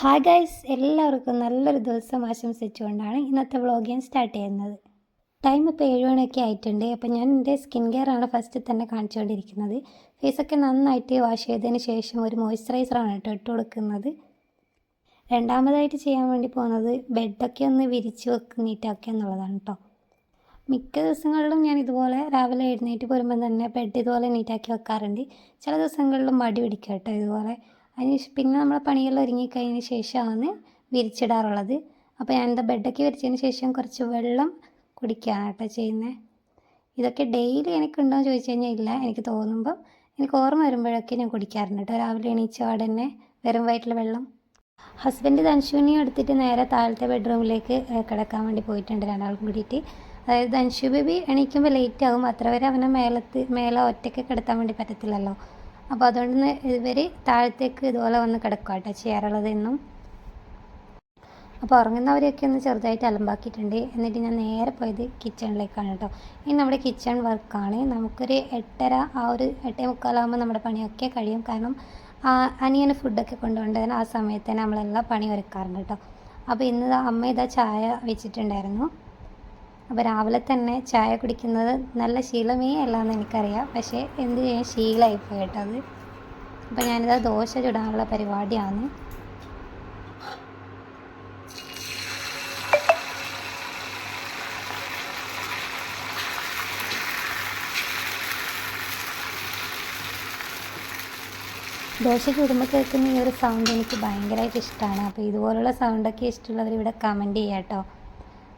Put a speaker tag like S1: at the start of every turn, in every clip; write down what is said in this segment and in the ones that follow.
S1: Hi guys എല്ലാവർക്കും നല്ലൊരു ദിവസം ആശംസിച്ചുകൊണ്ടാണ് ഇന്നത്തെ വ്ളോഗ് ഞാൻ സ്റ്റാർട്ട് ചെയ്യുന്നത്. ടൈം ഇപ്പോൾ ഏഴ് മണിയൊക്കെ ആയിട്ടുണ്ട്. അപ്പോൾ ഞാൻ എന്റെ സ്കിൻ കെയർ ആണ് ഫസ്റ്റ് തന്നെ കാണിച്ചുകൊണ്ടിരിക്കുന്നത്. ഫേസൊക്കെ നന്നായിട്ട് വാഷ് ചെയ്തതിന് ശേഷം ഒരു മോയ്സ്ചറൈസറാണ് കേട്ടോ ഇട്ട് കൊടുക്കുന്നത്. രണ്ടാമതായിട്ട് ചെയ്യാൻ വേണ്ടി പോകുന്നത് ബെഡൊക്കെ ഒന്ന് വിരിച്ച് വെക്കുന്നിട്ടൊക്കെ എന്നുള്ളതാണ് കേട്ടോ. മിക്ക ദിവസങ്ങളിലും ഞാൻ ഇതുപോലെ രാവിലെ എഴുന്നേറ്റ് പോരുമ്പോൾ തന്നെ ബെഡ് ഇതുപോലെ നീറ്റാക്കി വെക്കാറുണ്ട്. ചില ദിവസങ്ങളിലും മടി പിടിക്കുക കേട്ടോ ഇതുപോലെ. അതിന് ശേഷം പിന്നെ നമ്മൾ പണിയെല്ലാം ഒരുങ്ങിക്കഴിഞ്ഞ ശേഷമാണ് വിരിച്ചിടാറുള്ളത്. അപ്പോൾ ഞാൻ എന്താ ബെഡൊക്കെ വിരിച്ചതിന് ശേഷം കുറച്ച് വെള്ളം കുടിക്കുകയാണ് കേട്ടോ ചെയ്യുന്നത്. ഇതൊക്കെ ഡെയിലി എനിക്കുണ്ടോ എന്ന് ചോദിച്ചു കഴിഞ്ഞാൽ ഇല്ല എനിക്ക് തോന്നുമ്പോൾ എനിക്ക് ഓർമ്മ വരുമ്പോഴൊക്കെ ഞാൻ കുടിക്കാറുണ്ട് കേട്ടോ. രാവിലെ എണീച്ച ഉടനെ വെറും വയറ്റിൽ വെള്ളം. ഹസ്ബൻഡ് ധൻഷുവിനെ എടുത്തിട്ട് നേരെ താഴത്തെ ബെഡ്റൂമിലേക്ക് കിടക്കാൻ വേണ്ടി പോയിട്ടുണ്ട് രണ്ടാൾക്കും കൂടിയിട്ട്. അതായത് ധൻഷു ബേബി എണീക്കുമ്പോൾ ലേറ്റ് ആകും അത്ര വരെ അവനെ മേലത്ത് മേലെ ഒറ്റയ്ക്ക് കിടത്താൻ വേണ്ടി പറ്റത്തില്ലല്ലോ. അപ്പോൾ അതുകൊണ്ട് ഇവർ താഴത്തേക്ക് ഇതുപോലെ വന്ന് കിടക്കുക കേട്ടോ. ചെയ്യാറുള്ളത് എന്നും. അപ്പോൾ ഉറങ്ങുന്നവരെയൊക്കെ ഒന്ന് ചെറുതായിട്ട് അലമ്പാക്കിയിട്ടുണ്ട്. എന്നിട്ട് ഞാൻ നേരെ പോയത് കിച്ചണിലേക്കാണ് കേട്ടോ. ഇനി നമ്മുടെ കിച്ചൺ വർക്കാണ് നമുക്കൊരു എട്ടര ആ ഒരു എട്ടേ മുക്കാലാകുമ്പോൾ നമ്മുടെ പണിയൊക്കെ കഴിയും. കാരണം അനിയന് ഫുഡൊക്കെ കൊണ്ടുപോകേണ്ടതിന് ആ സമയത്ത് തന്നെ നമ്മളെല്ലാം പണി ഒരുക്കാറുണ്ട് കേട്ടോ. അപ്പോൾ ഇന്ന് അമ്മ ഇതാ ചായ വെച്ചിട്ടുണ്ടായിരുന്നു. അപ്പോൾ രാവിലെ തന്നെ ചായ കുടിക്കുന്നത് നല്ല ശീലമേ അല്ല എന്ന് എനിക്കറിയാം. പക്ഷേ എന്ത് ചെയ്യാൻ ശീലമായിപ്പോയി കേട്ടോ അത്. അപ്പോൾ ഞാനിതാ ദോശ ചുടാനുള്ള പരിപാടിയാണ്. ദോശ ചുടുമ്പോൾ കേൾക്കുന്ന ഈ ഒരു സൗണ്ട് എനിക്ക് ഭയങ്കരമായിട്ട് ഇഷ്ടമാണ്. അപ്പോൾ ഇതുപോലുള്ള സൗണ്ടൊക്കെ ഇഷ്ടമുള്ളവർ ഇവിടെ കമന്റ് ചെയ്യാം കേട്ടോ.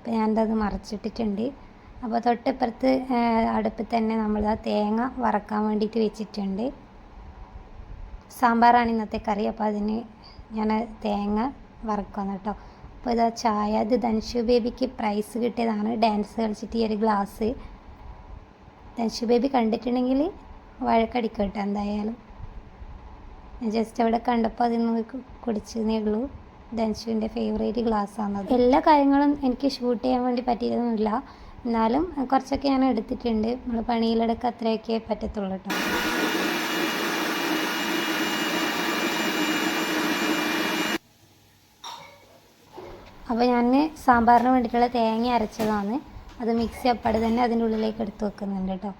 S1: അപ്പോൾ ഞാനത് മറച്ചിട്ടിട്ടുണ്ട്. അപ്പോൾ തൊട്ടിപ്പുറത്ത് അടുപ്പിൽ തന്നെ നമ്മൾ ആ തേങ്ങ വറക്കാൻ വേണ്ടിയിട്ട് വെച്ചിട്ടുണ്ട്. സാമ്പാറാണ് ഇന്നത്തെ കറി. അപ്പോൾ അതിന് ഞാൻ തേങ്ങ വറക്കുന്നു കേട്ടോ. അപ്പോൾ ഇതാ ചായ. ഇത് ധൻഷു ബേബിക്ക് പ്രൈസ് കിട്ടിയതാണ്. ഡാൻസ് കളിച്ചിട്ട് ഈ ഒരു ഗ്ലാസ്. ധൻഷു ബേബി കണ്ടിട്ടുണ്ടെങ്കിൽ വഴക്കടിക്കട്ടെ എന്തായാലും. ഞാൻ ജസ്റ്റ് അവിടെ കണ്ടപ്പോൾ അതിൽ നിന്ന് കുടിച്ചതേ ഉള്ളൂ. ധൻഷുവിന്റെ ഫേവറേറ്റ് ഗ്ലാസ്സാണ് അത് എല്ലാ കാര്യങ്ങളും എനിക്ക് ഷൂട്ട് ചെയ്യാൻ വേണ്ടി പറ്റിയതൊന്നുമില്ല. എന്നാലും കുറച്ചൊക്കെ ഞാൻ എടുത്തിട്ടുണ്ട്. നമ്മൾ പണിയിലെടുക്കുക അത്രയൊക്കെ പറ്റത്തുള്ളൂ കേട്ടോ അപ്പോൾ ഞാൻ സാമ്പാറിന് വേണ്ടിയിട്ടുള്ള തേങ്ങ അരച്ചതാണ്. അത് മിക്സി അപ്പാട് തന്നെ അതിന്റെ ഉള്ളിലേക്ക് എടുത്ത് വെക്കുന്നുണ്ട് കേട്ടോ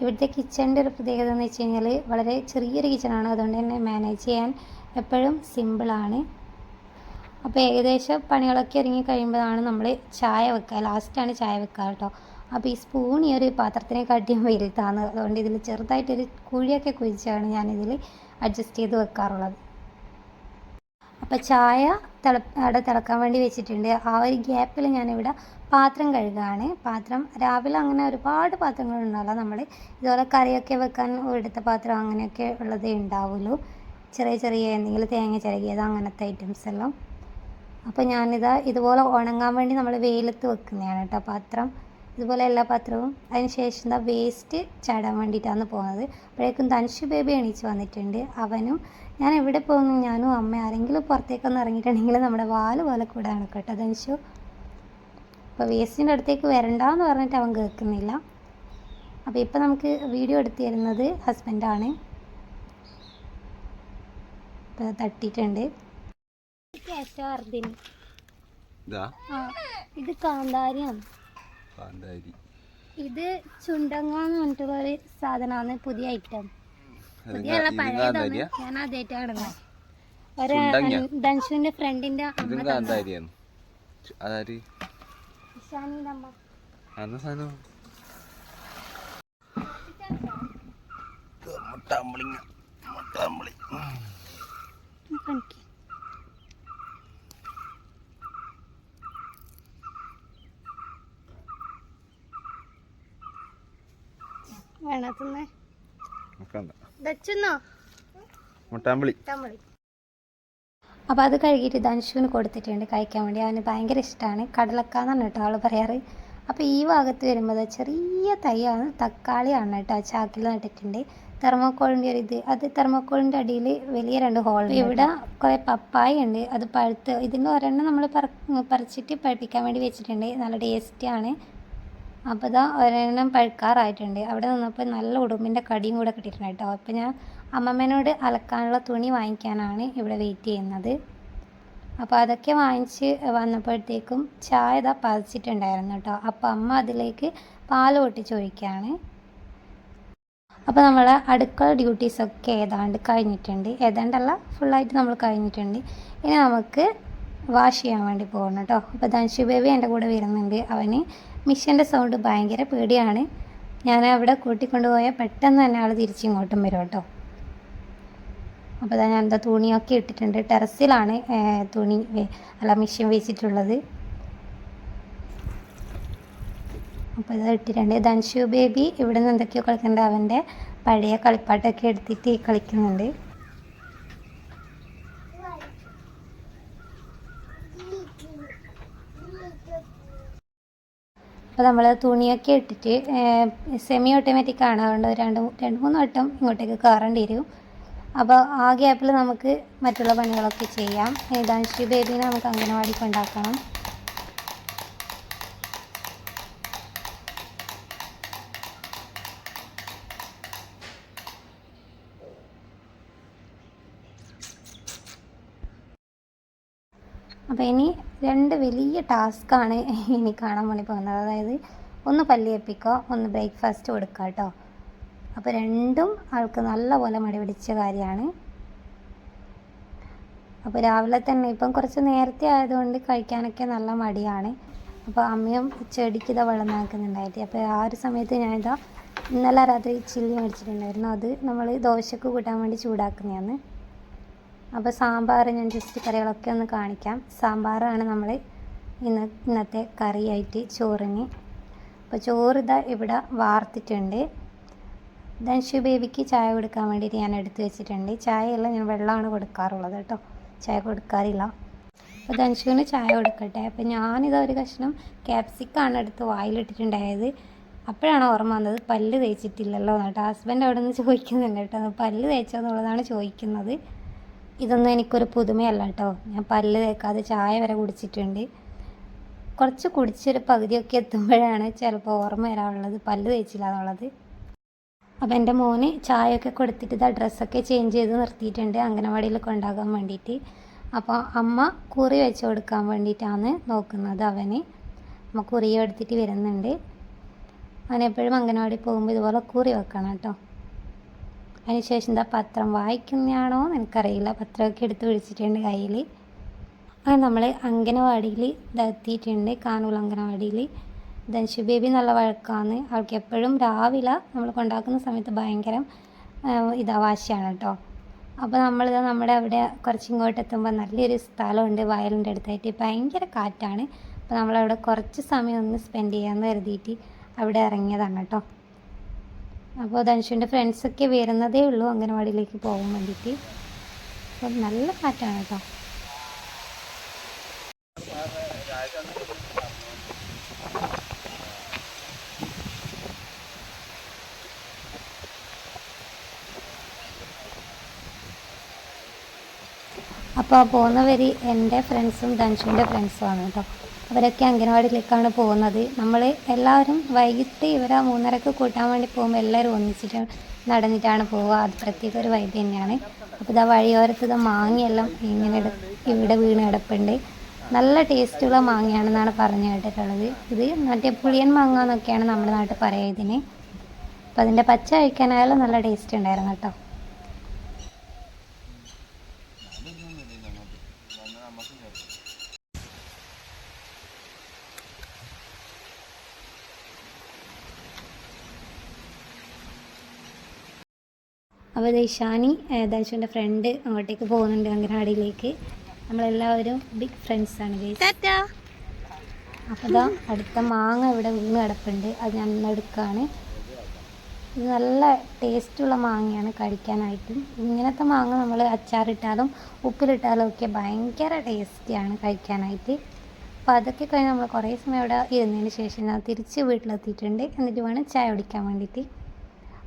S1: ഇവിടുത്തെ കിച്ചണിന്റെ ഒരു പ്രത്യേകത എന്ന് വെച്ച് കഴിഞ്ഞാൽ വളരെ ചെറിയൊരു കിച്ചണാണ് അതുകൊണ്ട് തന്നെ മാനേജ് ചെയ്യാൻ എപ്പോഴും സിമ്പിളാണ് അപ്പോൾ ഏകദേശം പണികളൊക്കെ ഇറങ്ങി കഴിയുമ്പോഴാണ് നമ്മൾ ചായ വെക്കുക. ലാസ്റ്റാണ് ചായ വെക്കുക കേട്ടോ. അപ്പോൾ ഈ സ്പൂൺ ഈ ഒരു പാത്രത്തിനെ കാട്ടിയും വലുതാണ് അതുകൊണ്ട് ഇതിൽ ചെറുതായിട്ടൊരു കുഴിയൊക്കെ കുഴിച്ചാണ് ഞാനിതിൽ അഡ്ജസ്റ്റ് ചെയ്ത് വെക്കാറുള്ളത്. അപ്പോൾ ചായ തിള അവിടെ തിളക്കാൻ വേണ്ടി വെച്ചിട്ടുണ്ട്. ആ ഒരു ഗ്യാപ്പിൽ ഞാനിവിടെ പാത്രം കഴുകുകയാണ് പാത്രം രാവിലെ അങ്ങനെ ഒരുപാട് പാത്രങ്ങളുണ്ടാവില്ല നമ്മൾ ഇതുപോലെ കറിയൊക്കെ വെക്കാൻ എടുത്ത പാത്രം അങ്ങനെയൊക്കെ ഉള്ളതേ ഉണ്ടാവുള്ളൂ. ചെറിയ ചെറിയ എന്തെങ്കിലും തേങ്ങ ചിരകിയത് അങ്ങനത്തെ ഐറ്റംസ് എല്ലാം. അപ്പോൾ ഞാനിതാ ഇതുപോലെ ഉണങ്ങാൻ വേണ്ടി നമ്മൾ വെയിലത്ത് വെക്കുന്നതാണ് കേട്ടോ പാത്രം. ഇതുപോലെ എല്ലാ പാത്രവും. അതിന് ശേഷം എന്താ വേസ്റ്റ് ചാടാൻ വേണ്ടിയിട്ടാണ് പോകുന്നത് അപ്പോഴേക്കും തനുഷ് ബേബി എണീച്ച് വന്നിട്ടുണ്ട്. അവനും ഞാൻ എവിടെ പോകുന്നു ഞാനും അമ്മ ആരെങ്കിലും പുറത്തേക്കൊന്ന് ഇറങ്ങിയിട്ടുണ്ടെങ്കിൽ നമ്മുടെ വാൽ പോലെ കൂടെ കേട്ടോ ധനുഷു. അപ്പോൾ വേസ്റ്റിന്റെ അടുത്തേക്ക് വരണ്ടെന്ന് പറഞ്ഞിട്ട് അവൻ കേൾക്കുന്നില്ല. അപ്പോൾ ഇപ്പോൾ നമുക്ക് വീഡിയോ എടുത്തു തരുന്നത് ഹസ്ബൻഡാണ് ഇപ്പോൾ തട്ടിയിട്ടുണ്ട്.
S2: ഇതാ?
S1: കാന്താരിയാണ്.
S2: കാന്താരി.
S1: ഇത് ചുണ്ടങ്ങ എന്ന് പറഞ്ഞിട്ടുള്ള ഒരു സാധനമാണ് പുതിയ ഐറ്റം പഴയതാണ്. ഞാൻ ആദ്യമായിട്ടാണ് ഒരു? ഫ്രണ്ടിന്റെ അമ്മ ഇഷാനിന്റെ അമ്മ.
S2: അന്ന സാധനം? മുട്ടാമ്പളി
S1: കാണിക്ക്. വേണത്തുന്നേ
S2: നോക്കണ്ട
S1: ദച്ചുന്നോ
S2: മുട്ടാമ്പളി.
S1: അപ്പോൾ അത് കഴുകിയിട്ട് ധനുഷുവിന് കൊടുത്തിട്ടുണ്ട് കഴിക്കാൻ വേണ്ടി. അവന് ഭയങ്കര ഇഷ്ടമാണ് കടലക്കാന്നാണ് കേട്ടോ ആൾ പറയാറ്. അപ്പോൾ ഈ ഭാഗത്ത് വരുമ്പോൾ ചെറിയ തൈയാണ് തക്കാളിയാണ് കേട്ടോ ചാക്കിൽ നട്ടിട്ടുണ്ട്. തെർമോക്കോളിന്റെ ഒരു ഇത്. അത് തെർമോക്കോളിന്റെ അടിയിൽ വലിയ രണ്ട് ഹോൾ ഇവിടെ കുറേ പപ്പായ ഉണ്ട്. അത് പഴുത്ത് ഇതിന്റെ ഒരെണ്ണം നമ്മൾ പറിച്ചിട്ട് പഴുപ്പിക്കാൻ വേണ്ടി വെച്ചിട്ടുണ്ട്. നല്ല ടേസ്റ്റിയാണ് അപ്പോൾ ഇതാ ഒരെണ്ണം പഴുക്കാറായിട്ടുണ്ട്. അവിടെ നിന്നപ്പോൾ നല്ല ഉടുമ്പിന്റെ കടിയും കൂടെ കിട്ടിയിട്ടുണ്ട് കേട്ടോ. അപ്പോൾ ഞാൻ അമ്മമ്മേനോട് അലക്കാനുള്ള തുണി വാങ്ങിക്കാനാണ് ഇവിടെ വെയിറ്റ് ചെയ്യുന്നത്. അപ്പോൾ അതൊക്കെ വാങ്ങിച്ച് വന്നപ്പോഴത്തേക്കും ചായ ഇതാ പതിച്ചിട്ടുണ്ടായിരുന്നു കേട്ടോ. അപ്പോൾ അമ്മ അതിലേക്ക് പാൽ പൊട്ടിച്ചൊഴിക്കുകയാണ് അപ്പോൾ നമ്മളെ അടുക്കള ഡ്യൂട്ടീസൊക്കെ ഏതാണ്ട് കഴിഞ്ഞിട്ടുണ്ട്. ഏതാണ്ടല്ല ഫുള്ളായിട്ട് നമ്മൾ കഴിഞ്ഞിട്ടുണ്ട്. ഇനി നമുക്ക് വാഷ് ചെയ്യാൻ വേണ്ടി പോകണം കേട്ടോ അപ്പോൾ ധൻഷു ബേബി എന്റെ കൂടെ വരുന്നുണ്ട്. അവന് മിഷ്യന്റെ സൗണ്ട് ഭയങ്കര പേടിയാണ്. ഞാൻ അവിടെ കൂട്ടിക്കൊണ്ടുപോയാൽ പെട്ടെന്ന് തന്നെ ആൾ തിരിച്ചിങ്ങോട്ടും വരും കേട്ടോ അപ്പോൾ ഞാൻ എന്താ തുണിയൊക്കെ ഇട്ടിട്ടുണ്ട്. ടെറസിലാണ് തുണി അല്ല മിഷ്യൻ വെച്ചിട്ടുള്ളത്. അപ്പോൾ ഇത് ഇട്ടിട്ടുണ്ട്. ധൻഷു ബേബി ഇവിടെ നിന്ന് എന്തൊക്കെയോ കളിക്കുന്നുണ്ട്. അവന്റെ പഴയ കളിപ്പാട്ടൊക്കെ എടുത്തിട്ട് കളിക്കുന്നുണ്ട്. അപ്പോൾ നമ്മൾ തുണിയൊക്കെ ഇട്ടിട്ട് സെമി ഓട്ടോമാറ്റിക് ആണ്. അതുകൊണ്ട് രണ്ട് രണ്ട് മൂന്ന് വട്ടം ഇങ്ങോട്ടേക്ക് കയറേണ്ടി വരും. അപ്പോൾ ആ ഗ്യാപ്പിൽ നമുക്ക് മറ്റുള്ള പണികളൊക്കെ ചെയ്യാം. ഏതാശ്രീ ബേബിനെ നമുക്ക് അംഗനവാടി കൊണ്ടാക്കണം അപ്പോൾ ഇനി രണ്ട് വലിയ ടാസ്ക്കാണ് ഇനി കാണാൻ വേണ്ടി പോകുന്നത്. അതായത് ഒന്ന് പല്ലിയപ്പിക്കുക ഒന്ന് ബ്രേക്ക്ഫാസ്റ്റ് കൊടുക്കുക കേട്ടോ. അപ്പോൾ രണ്ടും ആൾക്ക് നല്ലപോലെ മടി പിടിച്ച കാര്യമാണ്. അപ്പോൾ രാവിലെ തന്നെ ഇപ്പം കുറച്ച് നേരത്തെ ആയതുകൊണ്ട് കഴിക്കാനൊക്കെ നല്ല മടിയാണ്. അപ്പോൾ അമ്മയും ചെടിക്ക് ഇതാ വെള്ളം നനക്കുന്നുണ്ടായിട്ട്. അപ്പോൾ ആ ഒരു സമയത്ത് ഞാനിതാ ഇന്നലെ രാത്രി ചില്ലി മേടിച്ചിട്ടുണ്ടായിരുന്നു. അത് നമ്മൾ ദോശക്ക് കൂട്ടാൻ വേണ്ടി ചൂടാക്കുന്നതാണ്. അപ്പോൾ സാമ്പാർ ഞാൻ ജസ്റ്റ് കറികളൊക്കെ ഒന്ന് കാണിക്കാം. സാമ്പാറാണ് നമ്മൾ ഇന്ന് ഇന്നത്തെ കറിയായിട്ട് ചോറിന്. അപ്പോൾ ചോറ് ഇതാ ഇവിടെ വാർത്തിട്ടുണ്ട്. ദൻഷു ബേബിക്ക് ചായ കൊടുക്കാൻ വേണ്ടിയിട്ട് ഞാൻ എടുത്തു വെച്ചിട്ടുണ്ട്. ചായയല്ല ഞാൻ വെള്ളമാണ് കൊടുക്കാറുള്ളത് കേട്ടോ. ചായ കൊടുക്കാറില്ല. അപ്പോൾ ദൻഷുവിന് ചായ കൊടുക്കട്ടെ. അപ്പോൾ ഞാനിതാ ഒരു കഷ്ണം ക്യാപ്സിക്കാണ് എടുത്ത് വായിലിട്ടിട്ടുണ്ടായത്. അപ്പോഴാണ് ഓർമ്മ വന്നത് പല്ല് തേച്ചിട്ടില്ലല്ലോ എന്നിട്ട് ഹസ്ബൻഡ് അവിടെ നിന്ന് ചോദിക്കുന്നുണ്ട് കേട്ടോ. പല്ല് തേച്ചോ എന്നുള്ളതാണ് ചോദിക്കുന്നത്. ഇതൊന്നും എനിക്കൊരു പുതുമയല്ല കേട്ടോ ഞാൻ പല്ല് തേക്കാതെ ചായ വരെ കുടിച്ചിട്ടുണ്ട്. കുറച്ച് കുടിച്ചൊരു പകുതിയൊക്കെ എത്തുമ്പോഴാണ് ചിലപ്പോൾ ഓർമ്മ വരാനുള്ളത് പല്ല് തേച്ചില്ല എന്നുള്ളത്. അപ്പോൾ എന്റെ മോന് ചായയൊക്കെ കൊടുത്തിട്ട് ഇതാ ഡ്രസ്സൊക്കെ ചേഞ്ച് ചെയ്ത് നിർത്തിയിട്ടുണ്ട് അംഗനവാടിയിൽ കൊണ്ടാകാൻ വേണ്ടിയിട്ട്. അപ്പോൾ അമ്മ കുറി വെച്ച് കൊടുക്കാൻ വേണ്ടിയിട്ടാണ് നോക്കുന്നത് അവന്. അമ്മ കുറി എടുത്തിട്ട് വരുന്നുണ്ട്. അവനെപ്പോഴും അംഗനവാടി പോകുമ്പോൾ ഇതുപോലെ കുറി വെക്കണം കേട്ടോ അതിനുശേഷം എന്താ പത്രം വായിക്കുന്നതാണോ എനിക്കറിയില്ല. പത്രമൊക്കെ എടുത്ത് പിടിച്ചിട്ടുണ്ട് കയ്യിൽ. അങ്ങനെ നമ്മൾ അംഗനവാടിയിൽ ഇതെത്തിയിട്ടുണ്ട് കാനൂൽ അംഗനവാടിയിൽ. ധൻഷു ബേബി നല്ല വഴക്കാന്ന് അവൾക്ക് എപ്പോഴും രാവിലെ നമ്മൾ കൊണ്ടാക്കുന്ന സമയത്ത് ഭയങ്കര ഇതാ വാശിയാണ് കേട്ടോ. അപ്പോൾ നമ്മളിതാ നമ്മുടെ അവിടെ കുറച്ച് ഇങ്ങോട്ട് എത്തുമ്പോൾ നല്ലൊരു സ്ഥലമുണ്ട്. വയലിന്റെ അടുത്തായിട്ട് ഭയങ്കര കാറ്റാണ്. അപ്പോൾ നമ്മളവിടെ കുറച്ച് സമയം ഒന്ന് സ്പെൻഡ് ചെയ്യാമെന്ന് കരുതിയിട്ട് അവിടെ ഇറങ്ങിയതാണ് കേട്ടോ. അപ്പോൾ ധനുഷിന്റെ ഫ്രണ്ട്സൊക്കെ വരുന്നതേ ഉള്ളൂ അംഗനവാടിയിലേക്ക് പോകാൻ വേണ്ടിയിട്ട്. അപ്പോൾ നല്ല കാറ്റാണ് കേട്ടോ. അപ്പോൾ പോകുന്നവർ എന്റെ ഫ്രണ്ട്സും ധനുഷിന്റെ ഫ്രണ്ട്സും ആണ് കേട്ടോ. അവരൊക്കെ അംഗനവാടിയിലേക്കാണ് പോകുന്നത്. നമ്മൾ എല്ലാവരും വൈകിട്ട് ഇവരെ മൂന്നരക്ക് കൂട്ടാൻ വേണ്ടി പോകുമ്പോൾ എല്ലാവരും ഒന്നിച്ചിട്ട് നടന്നിട്ടാണ് പോവുക. അത് പ്രത്യേക ഒരു വൈബ് തന്നെയാണ്. അപ്പോൾ ഇതാ വഴിയോരത്ത് ഇത് മാങ്ങയെല്ലാം ഇങ്ങനെ ഇവിടെ വീണ് കിടപ്പുണ്ട്. നല്ല ടേസ്റ്റുള്ള മാങ്ങയാണെന്നാണ് പറഞ്ഞു കേട്ടിട്ടുള്ളത്. ഇത് മറ്റേ പുളിയൻ മാങ്ങ എന്നൊക്കെയാണ് നമ്മുടെ നാട്ടിൽ പറയുക ഇതിന്. അപ്പോൾ അതിന്റെ പച്ച കഴിക്കാനായാലും നല്ല ടേസ്റ്റ് ഉണ്ടായിരുന്നു കേട്ടോ. അപ്പോൾ ദൈശാനി ദൈശുവിന്റെ ഫ്രണ്ട് അങ്ങോട്ടേക്ക് പോകുന്നുണ്ട് അംഗനവാടിയിലേക്ക് നമ്മളെല്ലാവരും ബിഗ് ഫ്രണ്ട്സാണ് അപ്പോൾ ഇതാ അടുത്ത മാങ്ങ ഇവിടെ വീണ് കിടപ്പുണ്ട്. അത് ഞാൻ എടുക്കുകയാണ് ഇത് നല്ല ടേസ്റ്റുള്ള മാങ്ങയാണ് കഴിക്കാനായിട്ടും. ഇങ്ങനത്തെ മാങ്ങ നമ്മൾ അച്ചാറിട്ടാലും ഉപ്പിലിട്ടാലും ഒക്കെ ഭയങ്കര ടേസ്റ്റിയാണ് കഴിക്കാനായിട്ട്. അപ്പോൾ അതൊക്കെ കഴിഞ്ഞ് നമ്മൾ കുറേ സമയം ഇവിടെ ഇരുന്നതിന് ശേഷം ഞാൻ തിരിച്ച് വീട്ടിലെത്തിയിട്ടുണ്ട്. എന്നിട്ട് വേണം ചായ കുടിക്കാൻ വേണ്ടിയിട്ട്.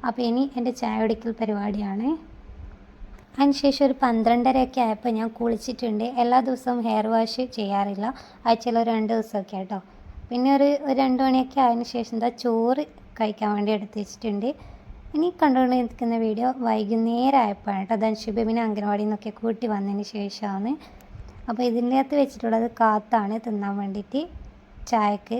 S1: അപ്പോൾ ഇനി എന്റെ ചായ കുടിക്കൽ പരിപാടിയാണ്. അതിനുശേഷം ഒരു പന്ത്രണ്ടരയൊക്കെ ആയപ്പോൾ ഞാൻ കുളിച്ചിട്ടുണ്ട്. എല്ലാ ദിവസവും ഹെയർ വാഷ് ചെയ്യാറില്ല. ആഴ്ചയിൽ ഒരു രണ്ട് ദിവസമൊക്കെ കേട്ടോ പിന്നെ ഒരു രണ്ട് മണിയൊക്കെ ആയതിന് ശേഷം എന്താ ചോറ് കഴിക്കാൻ വേണ്ടി എടുത്തു വെച്ചിട്ടുണ്ട്. ഇനി കണ്ടുകൊണ്ട് നിൽക്കുന്ന വീഡിയോ വൈകുന്നേരം ആയപ്പോഴാണ് കേട്ടോ ധനുഷുബിമിനെ അംഗനവാടിയിൽ നിന്നൊക്കെ കൂട്ടി വന്നതിന് ശേഷമാണ്. അപ്പോൾ ഇതിന്റെ അകത്ത് വെച്ചിട്ടുള്ളത് കാത്താണ് തിന്നാൻ വേണ്ടിയിട്ട് ചായക്ക്.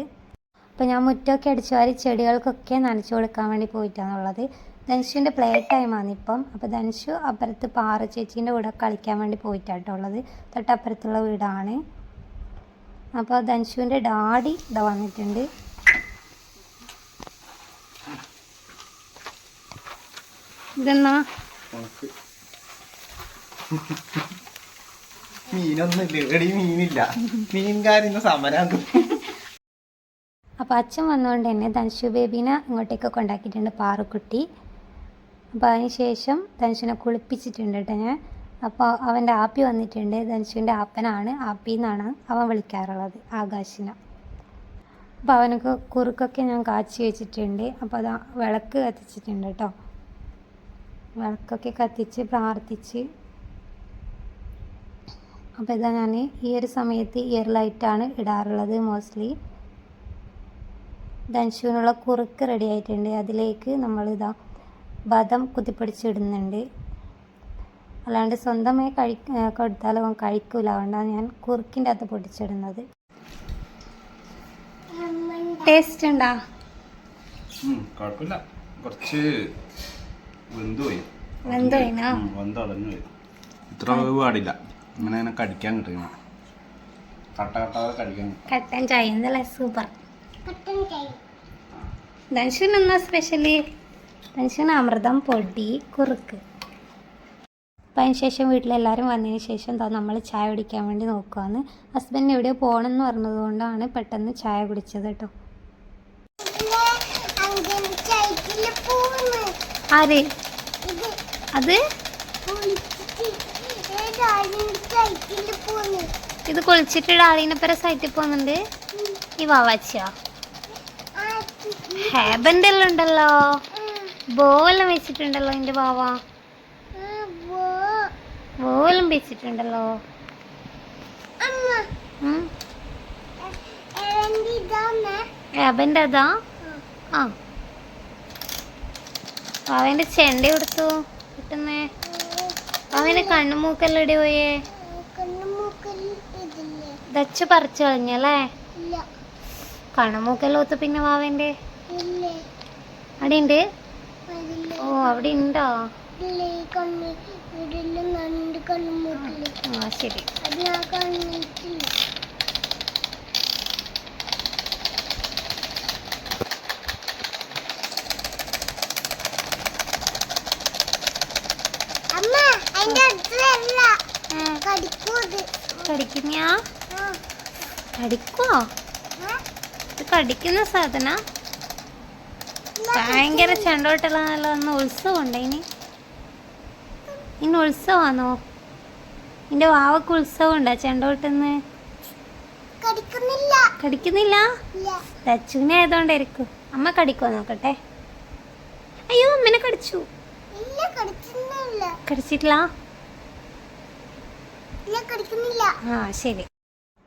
S1: അപ്പോൾ ഞാൻ മുറ്റമൊക്കെ അടിച്ചു വാരി ചെടികൾക്കൊക്കെ നനച്ചു കൊടുക്കാൻ വേണ്ടി പോയിട്ടാണുള്ളത്. ധനുഷുവിന്റെ പ്ലേ ടൈമാണ് ഇപ്പം. അപ്പോൾ ധനുഷു അപ്പുറത്ത് പാറ ചേച്ചീന്റെ കൂടെ കളിക്കാൻ വേണ്ടി പോയിട്ടാട്ടുള്ളത്. തൊട്ടപ്പുറത്തുള്ള വീടാണ്. അപ്പോൾ ധനുഷുവിന്റെ ഡാഡി ഇവിടെ വന്നിട്ടുണ്ട്. ഇതെന്നാ?
S3: മീനൊന്നും ഇല്ല ഇവിടെ മീനില്ല. മീൻകാരിന്ന് സമരം.
S1: അപ്പോൾ അച്ഛൻ വന്നുകൊണ്ട് തന്നെ ധനുഷു ബേബീനെ ഇങ്ങോട്ടേക്ക് കൊണ്ടാക്കിയിട്ടുണ്ട് പാറുക്കുട്ടി. അപ്പോൾ അതിന് ശേഷം ധനുഷിനെ കുളിപ്പിച്ചിട്ടുണ്ട് കേട്ടോ ഞാൻ. അപ്പോൾ അവന്റെ ആപ്പി വന്നിട്ടുണ്ട്. ധനുഷുവിന്റെ ആപ്പനാണ്. ആപ്പി എന്നാണ് അവൻ വിളിക്കാറുള്ളത് ആകാശിനെ. അപ്പോൾ അവനൊക്കെ കുറുക്കൊക്കെ ഞാൻ കാച്ചി വെച്ചിട്ടുണ്ട്. അപ്പോൾ അത് വിളക്ക് കത്തിച്ചിട്ടുണ്ട് കേട്ടോ. വിളക്കൊക്കെ കത്തിച്ച് പ്രാർത്ഥിച്ച്. അപ്പോൾ ഇതാ ഞാൻ ഈ ഒരു സമയത്ത് ഇയർ ലൈറ്റാണ് ഇടാറുള്ളത് മോസ്റ്റ്ലി. ധനുഷുവിനുള്ള കുറുക്ക് റെഡി ആയിട്ടുണ്ട്. അതിലേക്ക് നമ്മളിതാ ബദം കുത്തിപ്പിടിച്ചിടുന്നുണ്ട്. അല്ലാണ്ട് സ്വന്തമായി കഴി കൊടുത്താലോ അവൻ കഴിക്കൂല. അതുകൊണ്ടാണ് ഞാൻ കുറുക്കിന്റെ അകത്ത് പൊട്ടിച്ചിടുന്നത്. ടേസ്റ്റ് ഉണ്ടാ?
S3: കുഴപ്പമില്ല. കുറച്ച് വെന്തുപോയി. വെന്തടഞ്ഞു ഇത്ര പാടില്ല. കടിക്കാൻ കട്ട കടിക്കാൻ
S1: കട്ടൻ ചായ. സൂപ്പർ ധനുഷുവിന് എന്നാ സ്പെഷ്യലി ധനുഷുവിന് അമൃതം പൊടി കുറുക്ക്. അപ്പം അതിന് ശേഷം വീട്ടിലെല്ലാവരും വന്നതിന് ശേഷം എന്താ നമ്മൾ ചായ കുടിക്കാൻ വേണ്ടി നോക്കുകയാണ് ഹസ്ബൻഡ് എവിടെയോ പോകണമെന്ന് പറഞ്ഞത് കൊണ്ടാണ് പെട്ടെന്ന് ചായ കുടിച്ചത് കേട്ടോ. ആര്? അത്? ഇത് കുളിച്ചിട്ട് ഡാളിനെപ്പര സൈറ്റിൽ പോകുന്നുണ്ട്? ഈ വാവാച്ചിയോ? ഹാബന്റെ എല്ലാം ഉണ്ടല്ലോ ബോവെല്ലാം വെച്ചിട്ടുണ്ടല്ലോ എന്റെ ബാവ. ബോവെല്ലാം വെച്ചിട്ടുണ്ടല്ലോ. ഹാബന്റെ അതാ ആ. അവന്റെ ചെണ്ട കൊടുത്തു കിട്ടുന്നേ. അവന് കണ്ണുമൂക്കെല്ലാം ഇടി പോയേ. ദച്ച് പറിച്ചു കളഞ്ഞല്ലേ? കണ്ണുമൂക്കെല്ലാം ഒത്ത് പിന്നെ വാവന്റെ അവിടെ ഉണ്ട് ഓ അവിടെ ഉണ്ടോ ആ ശരി. കടിക്കോ ഇത് കടിക്കുന്ന സാധന? ഭയങ്കര ചെണ്ടോട്ടുള്ള നല്ല ഒന്ന് ഇനി ഇന്ന് ഉത്സവമാണോ നിന്റെ വാവക്ക് ഉത്സവം ഉണ്ടോ ചെണ്ടോട്ടെന്ന്?
S4: കടിക്കുന്നില്ല.
S1: ദച്ചുവിനെ ആയതുകൊണ്ടായിരിക്കും അമ്മ കടിക്കോ നോക്കട്ടെ? അയ്യോ അമ്മനെ കടിച്ചു. കടിച്ചിട്ടില്ല? ആ ശരി.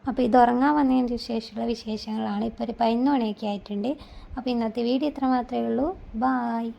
S1: അപ്പോൾ ഇത് ഉറങ്ങാൻ വന്നതിന് ശേഷമുള്ള വിശേഷങ്ങളാണ്. ഇപ്പോൾ ഒരു പതിനൊന്ന് മണിയൊക്കെ ആയിട്ടുണ്ട്. അപ്പോൾ ഇന്നത്തെ വീഡിയോ ഇത്ര മാത്രമേ ഉള്ളൂ. ബായ്